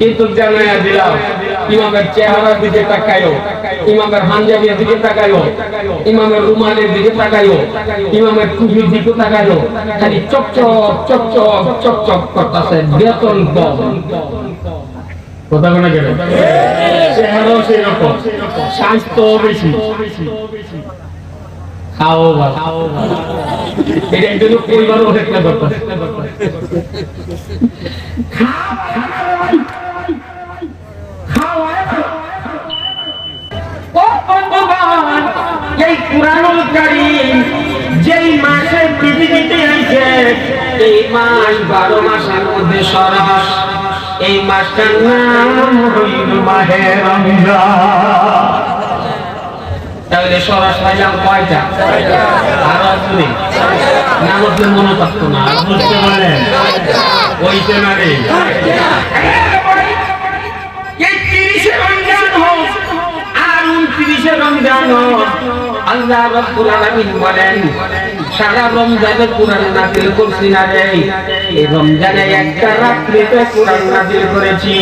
কিন্তু জানাইয়া দিলাম, ইমামের চেহারার দিকে তাকাইও, ইমামের হাঞ্জাবির দিকে তাকাইও, ইমামের রুমালের দিকে তাকাইও, ইমামের টুপির দিকে তাকাইও, খালি চকচক চকচক চকচক করতেছে, বেতন কম। কথা বলে গেল চেহারাও সেই রকম স্বাস্থ্য বেশি এই কুরআনুল কারীম যেই মাসে পৃথিবীতে আইছে এই মাস বারো মাসের মধ্যে সরস এই মাসটার নাম হইল মাহে তাহলে সরস পাইলাম কয়টা? আরও আসলে না? বলতে মনে থাকতো না? বুঝতে পারেন ওইতে না রে এই তিরিশে রমজান হোক, আর উনত্রিশে রমজান আল্লাহ রব্বুল আলামিন বলেন সারা রমজানে কোরআন নাযিল করছি না এই রমজানে একটা রাত্রিতে কোরআন করেছি।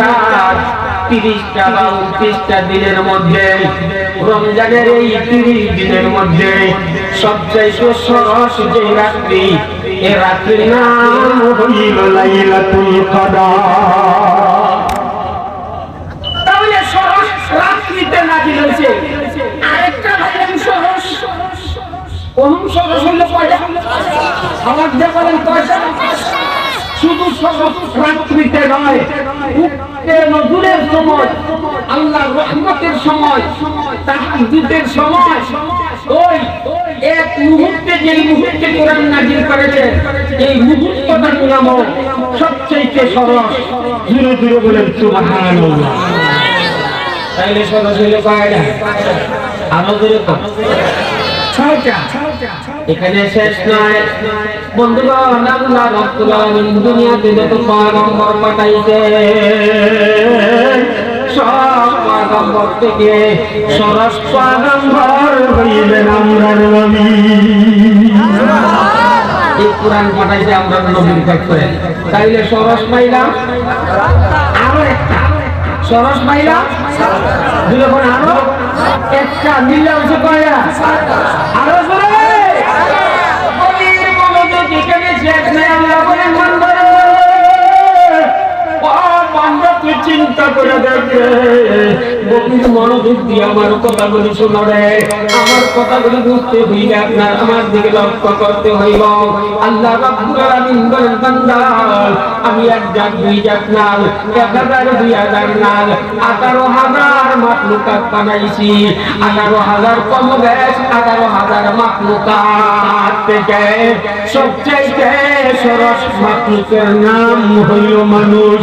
রাত দিনের মধ্যে, রমজানের এই তিরিশ দিনের মধ্যে সরস যে রাত্রি, এ রাত্রির নাম হইল লাইলাতুল কদর। হইল কয়টা আমার যে বলেন কয়টা শুধু রাত্রিতে নয় নজুরের সময় আল্লাহ রহমতের সময় তাহাজ্জুদের সময় ওই এক মুহূর্তে যে মুহূর্তে নাজিল করেছে এই মুহূর্তটার নাম সবচেয়ে সরস জুড়ে জুড়ে বলেন সুবহানাল্লাহ তাইলে সরস হইল কয়টা আরও জোরে ছয়টা। এখানে শেষ নয়। বন্ধুগণ আল্লাহ রাব্বুল আলামিন দুনিয়াতে যত পয়গম্বর পাঠাইছে সব পয়গম্বর থেকে সরস পয়গম্বর হইলেন আমরার নবী। এই কোরআন পাঠাইছে আমরা নবীর তাইলে সরস পাইলাম আরও একটা। সরস পাইলাম দুই আরও? একটা কয়টা আরও চিন্তা করে দেখবে গভীর মনোযোগ দিয়ে আমার কথাগুলি শোনো রে। আমার কথাগুলি বুঝতে হইলে আপনার আমার দিকে লক্ষ্য করতে হইব আল্লাহ আমি এক জাত, দুই জাত নাল, এক হাজার, দুই হাজার নাল, আঠারো হাজার মাকলুকাত বানাইছি। আঠারো হাজার কম ব্যাস আঠারো হাজার মাকলুকাত থেকে সবচাইতে সরস মাকলুকের নাম হইল মানুষ।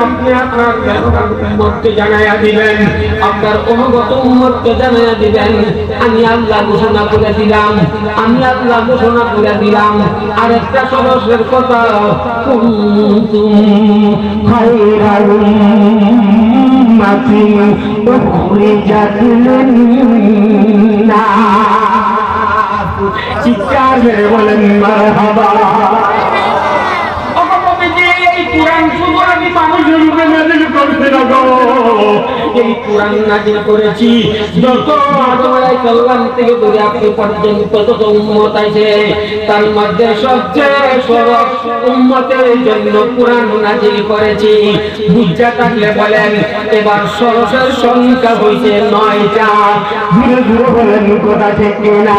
আপনি আপনার উম্মতকে জানায়া দিবেন, আপনার অনুগত উম্মতকে জানায়া দিবেন। আমি আল্লাহ ঘোষণা করে দিলাম, আমি আল্লাহ ঘোষণা করে দিলাম। আরেকটা সরসের কথা চিৎকার করে বলেন, মারহাবা। এই কোরআন শুধু আমি করতে এই কোরআন নাজিল করেছি। যত আলাইহিস সালাম থেকে ধরে আপনি পর্যন্ত যত উম্মত আছে তার মধ্যে সবচেয়ে সরল উম্মতের জন্য কোরআন নাজিল করেছি। বুঝা থাকলে বলেন এবার সরসের সংখ্যা হইছে নয়টা। ঘুরে ঘুরে বলেন কথা ঠিক না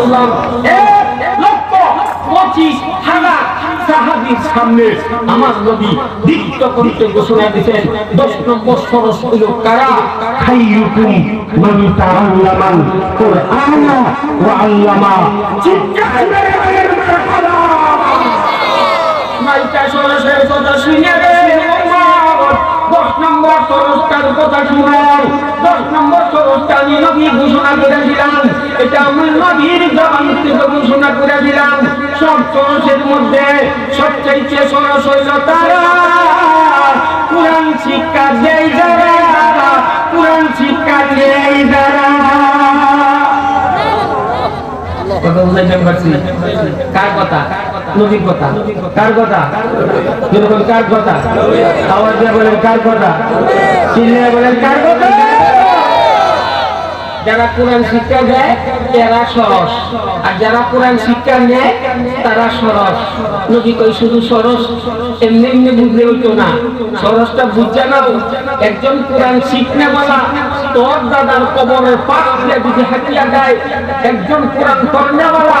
ওয়াসাল্লাম এক লক্ষ পঁচিশ হাজার সাহাবীর সামনে আমার নবী দীপ্ত কণ্ঠে ঘোষণা দিতেন, দশ নম্বর নম্বর সরসটার কথা শুনাও দশ নম্বর সরসটা আমি নবী ঘোষণা করেছিলাম। এটা আমি নবীর জবান ঘোষণা করেছিলাম। সব সরসের মধ্যে সবচাইতে সরস হইল তারা কোরআন শিক্ষা দেয় যারা, কোরআন শিক্ষা দেয় যারা। কথা বুঝাইতে পারছি কার কথা? নবীর কথা কার কথা? যেরকম কার কথা? আওয়াজ দিয়ে বলেন, কার কথা? চিল্লিয়ে বলেন, কার কথা? যারা কোরআন শিক্ষা দেয়, তারা সরস। আর যারা কোরআন শিক্ষা নেয়, তারা সরস। নবী কই শুধু সরস? এমনি এমনি বুঝলে হইতো না। সরসটা বুঝছে না একজন কোরআন শিখনে বলা, তোর দাদার কবরের পাশ দিয়ে যদি হাতিয়া দেয়, একজন কোরআন করনে বলা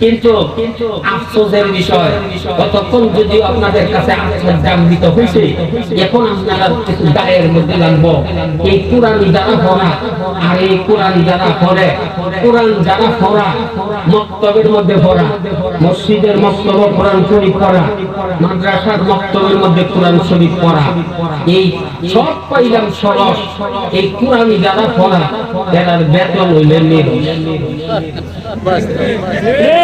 কিন্তু আফসোসের বিষয় কতক্ষণ যদি আপনাদের কাছে আফসোস দাম দিতে হয়েছে এখন আপনারা কিছু গায়ের মধ্যে লাগবো এই কোরআন যারা পড়া আর এই কোরআন যারা পড়ে কোরআন যারা পড়া মক্তবের মধ্যে পড়া মসজিদের মক্তব কোরআন শরীফ পড়া মাদ্রাসার মক্তবের মধ্যে কোরআন শরীফ পড়া। এই সব পাইলাম সরস এই কোরআন যারা পড়া এরার বেতন হইলেন। আর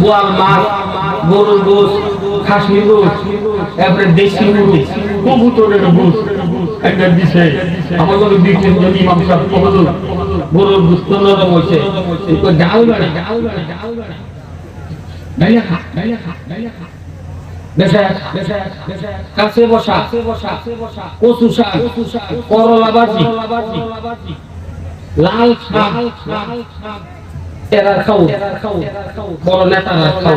বোয়াল মাছ, গরুর গোস খাসি গোস এরপরে দেশি মুরগ, কবুতরের গোস একটা আমার লগে দুই তিনজন ইমাম সাহেব কবুতর গরুর গোস নরম হয়েছে ডাল বাড়া ডাল বাড়া ডাল বাড়া। ডাইলে খা খা খা। লাল খাও। বড় নেতারা খাও।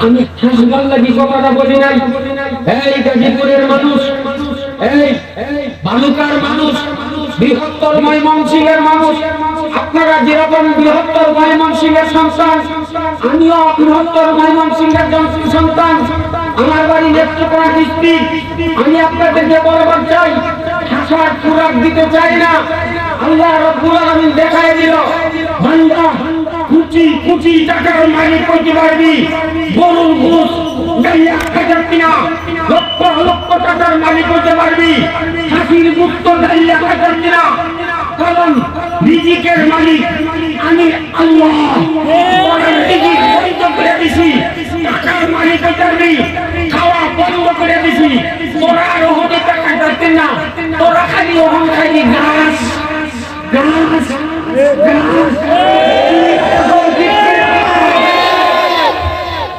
আমি মানুষ মানুষ বৃহত্তর মানুষ আপনারা যেরকম বৃহত্তর ময়মনসিংহের সন্তান আমিও বৃহত্তর ময়মনসিংহের জন- সন্তান। আমার বাড়ি নেত্রকোনা ডিস্ট্রিক্ট আমি আপনাদেরকে বলবার চাই হাসার খুরাক দিতে চাই না। আল্লাহ রব্বুল আলামিন দেখায় দিল, বান্দা, কুচি কুচি টাকার মালিক করতে পারবি। গরুর ঘুষ গাইয়া হাজার কিনা লক্ষ লক্ষ মালিক হতে পারবি। হাসির মুক্ত গাইয়া হাজার কিনা কারণ, রিজিকের মালিক আমি আল্লাহ। করে দিছি তোরা আর অহমিকা কাটাতে না। তোরা খালি অহংকারী ঘাস। ঘাস। ঘাস।